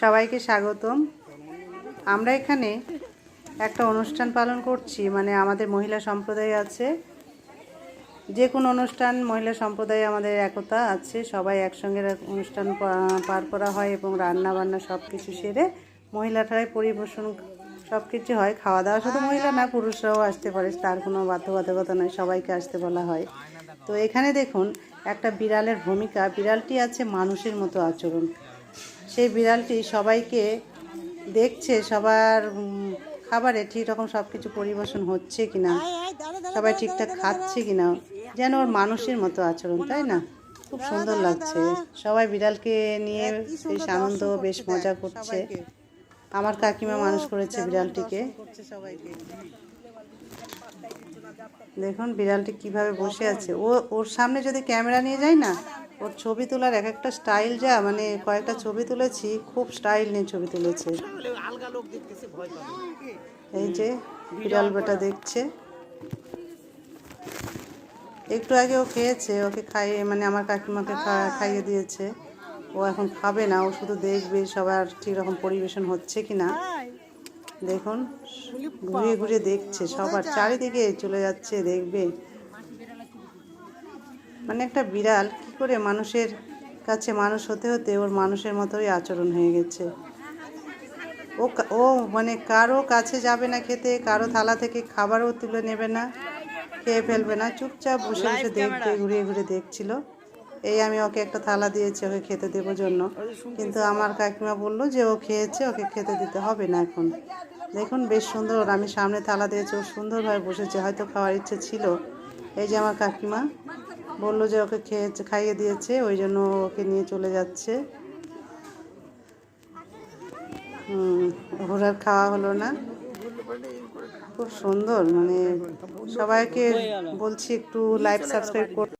সবাইকে স্বাগতম। আমরা এখানে একটা অনুষ্ঠান পালন করছি মানে আমাদের মহিলা সম্প্রদায় আছে। যে কোনো অনুষ্ঠান, মহিলা সম্প্রদায়ে আমাদের একতা আছে। সবাই একসঙ্গে অনুষ্ঠান পার করা হয় এবং রান্না বান্না সব কিছু সেরে মহিলাটারাই পরিবেশন সব কিছু হয়। খাওয়া দাওয়া শুধু মহিলা না, পুরুষরাও আসতে পারে, তার কোনো বাধ্যবাধকতা নয় সবাইকে আসতে বলা হয়। তো এখানে দেখুন, একটা বিড়ালের ভূমিকা। বিড়ালটি আছে মানুষের মতো আচরণ। সেই বিড়ালটি সবাইকে দেখছে সবার খাবারে ঠিক রকম সব কিছু পরিবেশন হচ্ছে কিনা সবাই ঠিকঠাক খাচ্ছে কিনা যেন ওর মানুষের মতো আচরণ তাই না? খুব সুন্দর লাগছে। সবাই বিড়ালকে নিয়ে বেশ আনন্দ বেশ মজা করছে। আমার কাকিমা মানুষ করেছে বিড়ালটিকে। দেখুন বিড়ালটি কীভাবে বসে আছে। ও ওর সামনে যদি ক্যামেরা নিয়ে যায় না ওর ছবি তোলার এক একটা স্টাইল যা মানে কয়েকটা ছবি তুলেছি, খুব স্টাইল নিয়ে ছবি তুলেছে। এই যে বিড়াল বেটা দেখছে। একটু আগে ও খেয়েছে, ওকে খাইয়ে মানে আমার কাকিমাকে খাইয়ে দিয়েছে। ও এখন খাবে না, ও শুধু দেখবে সবার ঠিক রকম পরিবেশন হচ্ছে কি না দেখুন ঘুরে ঘুরে দেখছে সবার, চারিদিকে চলে যাচ্ছে, দেখবে। মানে একটা বিড়াল কি করে মানুষের কাছে মানুষ হতে হতে ওর মানুষের মতোই আচরণ হয়ে গেছে। ও ও মানে কারও কাছে যাবে না খেতে কারও থালা থেকে খাবারও তুলে নেবে না খেয়ে ফেলবে না চুপচাপ বসে বসে দেখবে ঘুরে ঘুরে দেখছিল। এই আমি ওকে একটা থালা দিয়েছি ওকে খেতে দেবো জন্য। কিন্তু আমার কাকিমা বলল যে ও খেয়েছে ওকে খেতে দিতে হবে না এখন। দেখুন বেশ সুন্দর আমি সামনে থালা দিয়েছি ও সুন্দরভাবে বসেছে হয়তো খাওয়ার ইচ্ছে ছিল। এই যে আমার কাকিমা। বলল যে ওকে খেয়ে খাইয়ে দিয়েছে, ওই জন্য ওকে নিয়ে চলে যাচ্ছে। ঘোরার খাওয়া হলো না। খুব সুন্দর মানে সবাইকে বলছি একটু লাইক সাবস্ক্রাইব করতে